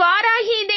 இவ்வாறாகி இதை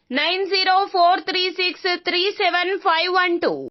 nine zero four three six three seven five one two.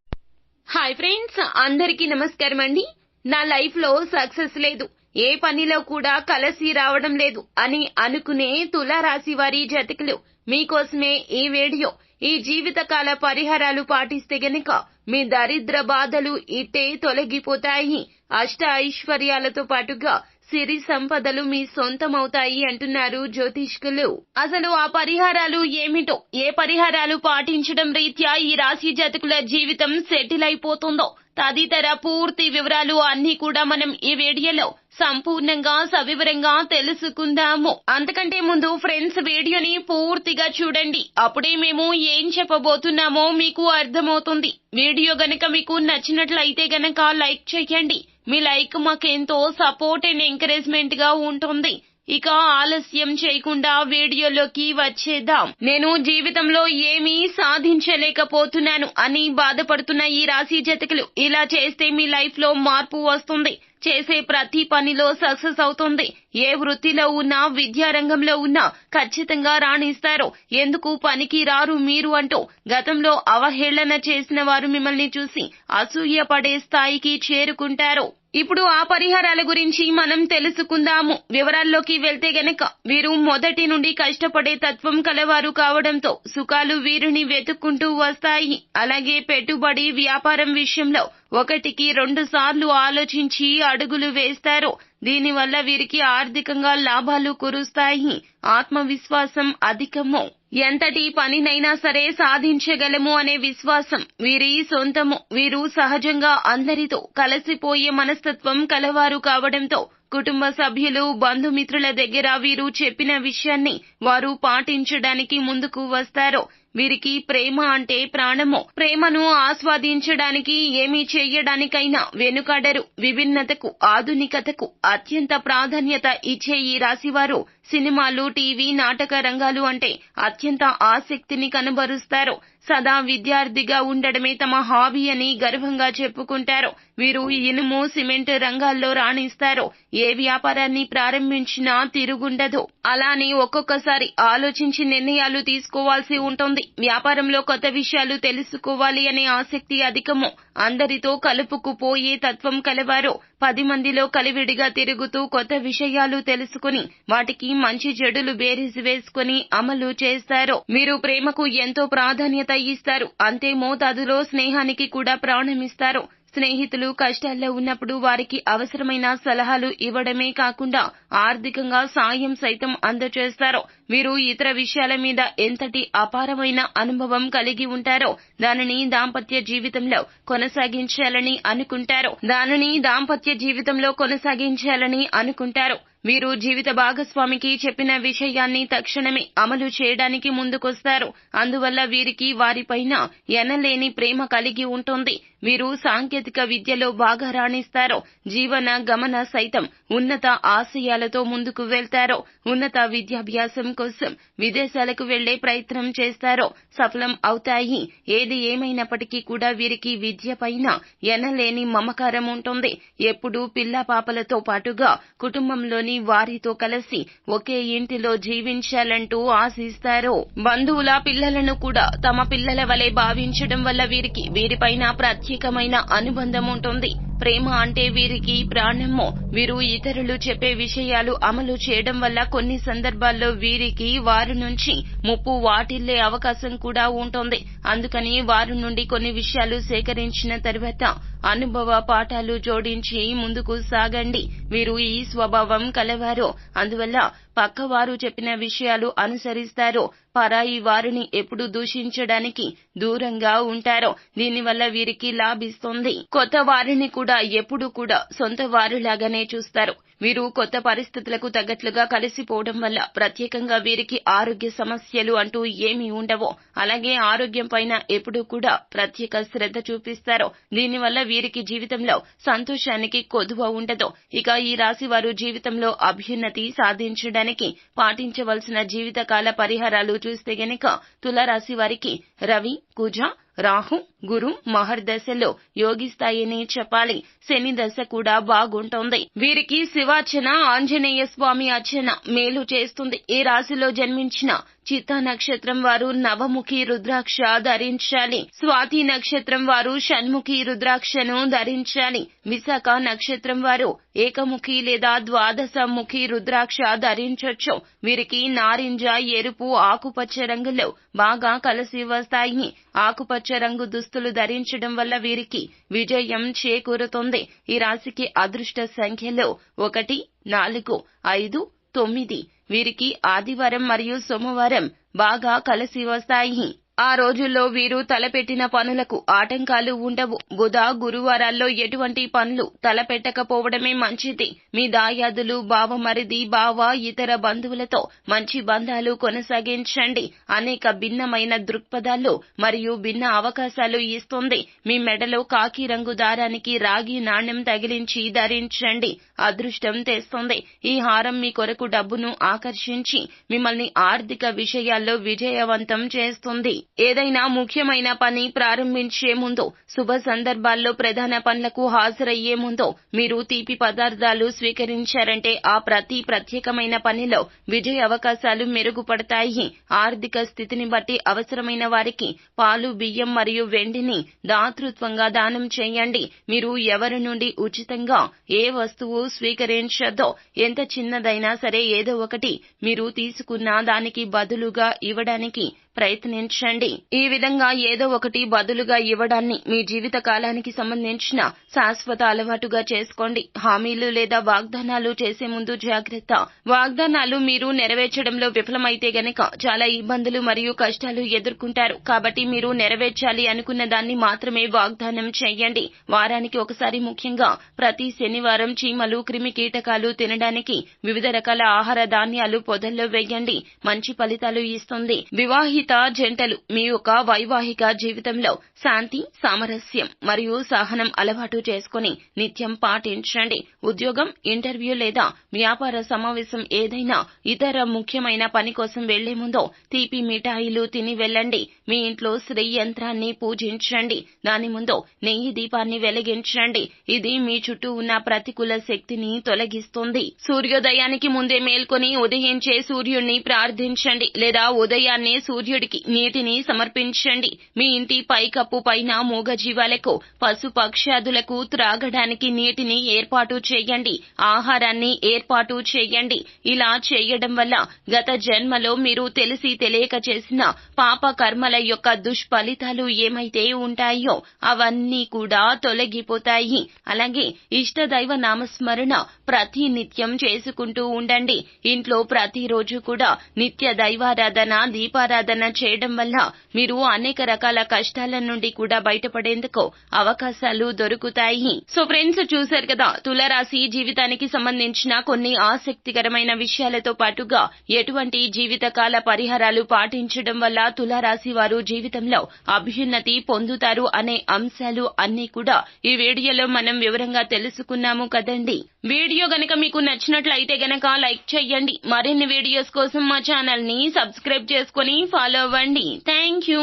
Hi friends అందరికీ నమస్కారం అండి. నా లైఫ్లో సక్సెస్ లేదు. ఏ పనిలో కూడా కలసి రావడం లేదు అని అనుకునే తులారాశి వారి జతకులు. మీకోసమే ఈ వీడియో. ఈ జీవితకాల పరిహారాలు పాటిస్తే గనుక మీ దరిద్ర బాధలు ఇట్టే తొలగిపోతాయి. అష్ట ఐశ్వర్యాలతో పాటుగా సిరి సంపదలు మీ సొంతమవుతాయి అంటున్నారు జ్యోతిష్కులు. అసలు ఆ పరిహారాలు ఏమిటో ఏ పరిహారాలు పాటించడం రీత్యా ఈ రాశి జాతకుల జీవితం సెటిల్ అయిపోతుందో తదితర పూర్తి వివరాలు అన్ని కూడా మనం ఈ వీడియోలో సంపూర్ణంగా సవివరంగా తెలుసుకుందాము. అంతకంటే ముందు ఫ్రెండ్స్ వీడియోని పూర్తిగా చూడండి. అప్పుడే మేము ఏం చెప్పబోతున్నామో మీకు అర్థమవుతుంది. వీడియో గనక మీకు నచ్చినట్లయితే గనక లైక్ చేయండి. మీ లైక్ మాకెంతో సపోర్ట్ అండ్ ఎంకరేజ్మెంట్గా ఉంటుంది. ఇక ఆలస్యం చేయకుండా వీడియోలోకి వచ్చేద్దాం. నేను జీవితంలో ఏమీ సాధించలేకపోతున్నాను అని బాధపడుతున్న ఈ రాశి జతకులు. ఇలా చేస్తే మీ లైఫ్లో మార్పు వస్తుంది. చేసే ప్రతి పనిలో సక్సెస్ అవుతుంది. ఏ వృత్తిలో ఉన్నా విద్యారంగంలో ఉన్నా ఖచ్చితంగా రాణిస్తారు. ఎందుకు పనికి రారు మీరు అంటూ గతంలో అవహేళన చేసిన వారు మిమ్మల్ని చూసి అసూయ పడే స్థాయికి చేరుకుంటారు. ఇప్పుడు ఆ పరిహారాల గురించి మనం తెలుసుకుందాము. వివరాల్లోకి వెళ్తే గనక వీరు మొదటి నుండి కష్టపడే తత్వం కలవారు కావడంతో సుఖాలు వీరిని వెతుక్కుంటూ వస్తాయి. అలాగే పెట్టుబడి వ్యాపారం విషయంలో ఒకటికి రెండు సార్లు ఆలోచించి అడుగులు వేస్తారు. దీనివల్ల వీరికి ఆర్థికంగా లాభాలు కురుస్తాయి. ఆత్మవిశ్వాసం అధికము. ఎంతటి పనినైనా సరే సాధించగలము అనే విశ్వాసం వీరి సొంతము. వీరు సహజంగా అందరితో కలిసిపోయే మనస్తత్వం కలవారు కావడంతో కుటుంబ సభ్యులు బంధుమిత్రుల దగ్గర వీరు చెప్పిన విషయాన్ని వారు పాటించడానికి ముందుకు వస్తారు. వీరికి ప్రేమ అంటే ప్రాణము. ప్రేమను ఆస్వాదించడానికి ఏమీ చేయడానికైనా వెనుకాడరు. విభిన్నతకు ఆధునికతకు అత్యంత ప్రాధాన్యత ఇచ్చే ఈ రాశివారు సినిమాలు టీవీ నాటక రంగాలు అంటే అత్యంత ఆసక్తిని కనబరుస్తారు. సదా విద్యార్థిగా ఉండడమే తమ హాబీ అని గర్వంగా చెప్పుకుంటారు. వీరు ఇనుము సిమెంట్ రంగాల్లో రాణిస్తారు. ఏ వ్యాపారాన్ని ప్రారంభించినా తిరుగుండదు. అలానే ఒక్కొక్కసారి ఆలోచించి నిర్ణయాలు తీసుకోవాల్సి ఉంటుంది. వ్యాపారంలో కొత్త విషయాలు తెలుసుకోవాలి అనే ఆసక్తి అధికము. అందరితో కలుపుకుపోయే తత్వం కలవారు పది మందిలో కలివిడిగా తిరుగుతూ కొత్త విషయాలు తెలుసుకుని వాటికి మంచి చెడులు బేరీజు వేసుకుని అమలు చేస్తారు. మీరు ప్రేమకు ఎంతో ప్రాధాన్యత ఇస్తారు. అంతే మోతాదులో స్నేహానికి కూడా ప్రాణమిస్తారు. స్నేహితులు కష్టాల్లో ఉన్నప్పుడు వారికి అవసరమైన సలహాలు ఇవ్వడమే కాకుండా ఆర్థికంగా సాయం సైతం అందజేస్తారు వీరు ఇతర విషయాల మీద ఎంతటి అపారమైన అనుభవం కలిగి ఉంటారో దానిని దాంపత్య జీవితంలో కొనసాగించాలని అనుకుంటారు దానిని దాంపత్య జీవితంలో కొనసాగించాలని అనుకుంటారు వీరు జీవిత భాగస్వామికి చెప్పిన విషయాన్ని తక్షణమే అమలు చేయడానికి ముందుకొస్తారు. అందువల్ల వీరికి వారిపైన ఎనలేని ప్రేమ కలిగి ఉంటుంది. వీరు సాంకేతిక విద్యలో బాగా రాణిస్తారు జీవన గమన సైతం ఉన్నత ఆశయాలతో ముందుకు వెళ్తారు ఉన్నత విద్యాభ్యాసం కోసం విదేశాలకు వెళ్ళే ప్రయత్నం చేస్తారో సఫలం అవుతాయి. ఏది ఏమైనప్పటికీ కూడా వీరికి విద్య పైన ఎనలేని మమకారం ఉంటుంది. ఎప్పుడూ పిల్ల పాపలతో పాటుగా కుటుంబంలోని వారితో కలిసి ఒకే ఇంటిలో జీవించాలంటూ ఆశిస్తారు. బంధువుల పిల్లలను కూడా తమ పిల్లల వలె భావించడం వల్ల వీరికి వీరిపైన ప్రత్యేకమైన అనుబంధం ఉంటుంది. ప్రేమ అంటే వీరికి ప్రాణము. వీరు ఇతరులు చెప్పే విషయాలు అమలు చేయడం వల్ల కొన్ని సందర్భాల్లో వీరికి వారి నుంచి ముప్పు వాటిల్లే అవకాశం కూడా ఉంటుంది. అందుకని వారి నుండి కొన్ని విషయాలు సేకరించిన తర్వాత అనుభవ పాఠాలు జోడించి ముందుకు సాగండి. వీరు ఈ స్వభావం కలవారు. అందువల్ల పక్కవారు చెప్పిన విషయాలు అనుసరిస్తారు. పరాయి వారిని ఎప్పుడు దూషించడానికి దూరంగా ఉంటారో దీనివల్ల వీరికి లాభిస్తుంది. కొత్త వారిని కూడా ఎప్పుడు కూడా సొంత వారిలాగానే చూస్తారు. వీరు కొత్త పరిస్థితులకు తగ్గట్లుగా కలిసిపోవడం వల్ల ప్రత్యేకంగా వీరికి ఆరోగ్య సమస్యలు అంటూ ఏమీ ఉండవో. అలాగే ఆరోగ్యం పైన ఎప్పుడూ కూడా ప్రత్యేక శ్రద్ధ చూపిస్తారో. దీనివల్ల వీరికి జీవితంలో సంతోషానికి కొదువ ఉండదు. ఇక ఈ రాశి వారు జీవితంలో అభ్యున్నతి సాధించడానికి పాటించవలసిన జీవితకాల పరిహారాలు చూస్తే గనక తులరాశి వారికి రవి కుజ రాహు గురు మహర్దశలో యోగిస్తాయని చెప్పాలి. శని దశ కూడా బాగుంటోంది. వీరికి శివార్చన ఆంజనేయ స్వామి అర్చన మేలు చేస్తుంది. ఈ రాశిలో జన్మించిన చిత్త నక్షత్రం వారు నవముఖి రుద్రాక్ష ధరించాలి. స్వాతి నక్షత్రం వారు షణ్ముఖి రుద్రాక్షను ధరించాలి. విశాఖ నక్షత్రం వారు ఏకముఖి లేదా ద్వాదశముఖి రుద్రాక్ష ధరించొచ్చు. వీరికి నారింజ ఎరుపు ఆకుపచ్చ రంగులో బాగా కలిసి వస్తాయి. ఆకుపచ్చ రంగు దుస్తులు ధరించడం వల్ల వీరికి విజయం చేకూరుతుంది. ఈ రాశికి అదృష్ట సంఖ్యలో ఒకటి నాలుగు ఐదు తొమ్మిది. వీరికి ఆదివారం మరియు సోమవారం బాగా కలిసి వస్తాయి. ఆ రోజుల్లో వీరు తలపెట్టిన పనులకు ఆటంకాలు ఉండవు. బుధ గురువారాల్లో ఎటువంటి పనులు తలపెట్టకపోవడమే మంచిది. మీ దాయాదులు బావమరిది బావ ఇతర బంధువులతో మంచి బంధాలు కొనసాగించండి. అనేక భిన్నమైన దృక్పథాలు మరియు భిన్న అవకాశాలు ఇస్తుంది. మీ మెడలో కాకి రంగు దారానికి రాగి నాణ్యం తగిలించి ధరించండి. అదృష్టం తెస్తుంది. ఈ హారం మీ కొరకు డబ్బును ఆకర్షించి మిమ్మల్ని ఆర్థిక విషయాల్లో విజయవంతం చేస్తుంది. ఏదైనా ముఖ్యమైన పని ప్రారంభించే ముందు శుభ సందర్భాల్లో ప్రధాన పనులకు హాజరయ్యే ముందు మీరు తీపి పదార్థాలు స్వీకరించారంటే ఆ ప్రతి ప్రత్యేకమైన పనిలో విజయ అవకాశాలు మెరుగుపడతాయి. ఆర్థిక స్థితిని బట్టి అవసరమైన వారికి పాలు బియ్యం మరియు వెండిని దాతృత్వంగా దానం చేయండి. మీరు ఎవరి నుండి ఉచితంగా ఏ వస్తువు స్వీకరించదో? ఎంత చిన్నదైనా సరే ఏదో ఒకటి మీరు తీసుకున్న దానికి బదులుగా ఇవ్వడానికి ప్రయత్నించండి. ఈ విధంగా ఏదో ఒకటి బదులుగా ఇవ్వడాన్ని మీ జీవిత కాలానికి సంబంధించిన శాశ్వత అలవాటుగా చేసుకోండి. హామీలు లేదా వాగ్దానాలు చేసే ముందు జాగ్రత్త. వాగ్దానాలు మీరు నెరవేర్చడంలో విఫలమైతే గనక చాలా ఇబ్బందులు మరియు కష్టాలు ఎదుర్కొంటారు. కాబట్టి మీరు నెరవేర్చాలి అనుకున్న దాన్ని మాత్రమే వాగ్దానం చేయండి. వారానికి ఒకసారి ముఖ్యంగా ప్రతి శనివారం చీమలు క్రిమి కీటకాలు తినడానికి వివిధ రకాల ఆహార ధాన్యాలు పొదల్లో వేయండి. మంచి ఫలితాలు ఇస్తుంది. వివాహిత జంటలు. మీ యొక్క వైవాహిక జీవితంలో శాంతి సామరస్యం మరియు సహనం అలవాటు చేసుకుని నిత్యం పాటించండి. ఉద్యోగం ఇంటర్వ్యూ లేదా వ్యాపార సమావేశం ఏదైనా ఇతర ముఖ్యమైన పని కోసం వెళ్ళే ముందు తీపి మిఠాయిలు తిని వెళ్ళండి. మీ ఇంట్లో శ్రీ యంత్రాన్ని పూజించండి. దాని ముందు నెయ్యి దీపాన్ని వెలిగించండి. ఇది మీ చుట్టూ ఉన్న ప్రతికూల శక్తిని తొలగిస్తుంది. సూర్యోదయానికి ముందే మేల్కొని ఉదయించే సూర్యుణ్ణి ప్రార్థించండి లేదా ఉదయాన్నే సూర్యుడికి నీటిని సమర్పించండి. మీ ఇంటి పైకప్పు పైన మూగజీవాలకు పశుపక్షాదులకు త్రాగడానికి నీటిని ఏర్పాటు చేయండి. ఆహారాన్ని ఏర్పాటు చేయండి. ఇలా చేయడం వల్ల గత జన్మలో మీరు తెలిసి తెలియక చేసిన పాప కర్మల యొక్క దుష్ఫలితాలు ఏమైతే ఉంటాయో అవన్నీ కూడా తొలగిపోతాయి. అలాగే ఇష్టదైవ నామస్మరణ ప్రతి నిత్యం చేసుకుంటూ ఉండండి. ఇంట్లో ప్రతిరోజు కూడా నిత్య దైవారాధన దీపారాధన చేయడం వల్ల మీరు అనేక రకాల కష్టాల నుండి కూడా బయటపడేందుకు అవకాశాలు దొరుకుతాయి. సో ఫ్రెండ్స్ చూశారు కదా తులరాశి జీవితానికి సంబంధించిన కొన్ని ఆసక్తికరమైన విషయాలతో పాటుగా ఎటువంటి జీవితకాల పరిహారాలు పాటించడం వల్ల తులారాశి వారు జీవితంలో అభ్యున్నతి పొందుతారు అనే అంశాలు అన్ని కూడా ఈ వీడియోలో మనం వివరంగా తెలుసుకున్నాము కదండి. వీడియో గనక మీకు నచ్చినట్లయితే గనక లైక్ చేయండి. మరిన్ని వీడియోస్ కోసం మా ఛానల్ని సబ్స్క్రైబ్ చేసుకుని ఫాలో అవ్వండి థ్యాంక్ యూ